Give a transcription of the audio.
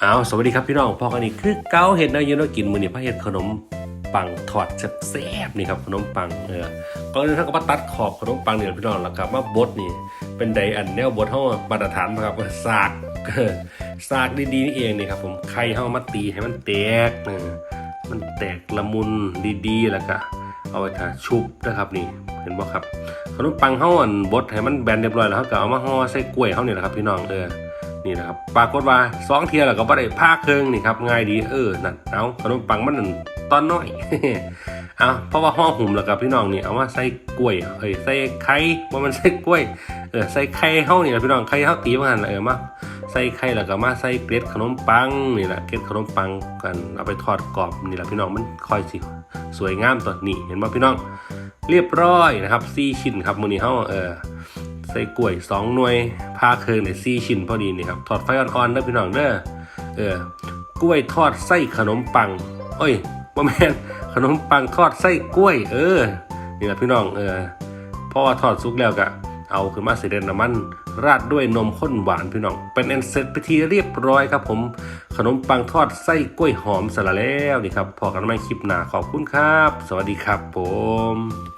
เอาสวัสดีครับพี่น้องพอกันอีกคือเก้าเห็ดนะยูเนกินมือนี่พระเห็ดขนมปังทอดแซ่บๆนี่ครับขนมปังเออก่อนอื่นท่านก็มาตัดขอบขนมปังเนี่ยพี่น้องแล้วก็มาบดนี่ เป็นไดอันแนวบดเฮามาตรฐานนะครับสากสากดีๆนี่เองนี่ครับผมไข่เฮามาตีให้มันแตกเออมันแตกละมุนดีๆแล้วก็เอาไว้ทาชุบนะครับนี่เห็นบ่ครับขนมปังเฮาอันบดให้มันแบนเรียบร้อยแล้วเฮาก็เอามาห่อใส่กล้วยเฮานี่แหละครับพี่น้องเออ นี่นะครับปรากฏว่าสองเทียแล้วก็บ่ได้ผ้าเครื่องนี่ครับง่ายดีเออนั่นเอาขนมปังมันนั่นตอนน้อยเอาเพราะว่าห่องหุ่มแล้วกับพี่น้องนี่เอามาใส่กล้วยเอ้ยใส่ไข่ว่ามันใส่กล้วยเออใส่ไข่เฮานี่แหละพี่น้องไข่เฮาตีมาหั่นล่ะเออมาใส่ไข่แล้วก็มาใส่เกล็ดขนมปังนี่แหละเกล็ดขนมปังกันเอาไปทอดกรอบนี่แหละพี่น้องมันค่อยสิสวยงามตัวนี้เห็นบ่พี่น้อง เรียบร้อยนะครับสี่ชิ้นครับมือนี้เฮาเออใส่กล้วยสองหน่วยพาเคืองในสี่ชิ้นพอดีนี่ครับทอดไฟอ่อนๆเด้อพี่น้องเด้อเออกล้วยทอดไส้ขนมปังเอ้ยบ่แม่นขนมปังทอดไส้กล้วย เออนี่แหละพี่น้องเออพอทอดสุกแล้วก็เอาขึ้นมาเสด็จน้ำมันราดด้วยนมข้นหวานพี่น้อง เป็นอันเสร็จพิธีเรียบร้อยครับผม ขนมปังทอดไส้กล้วยหอมสละแล้วนี่ครับพอกันใหม่คลิปหน้าขอบคุณครับ สวัสดีครับผม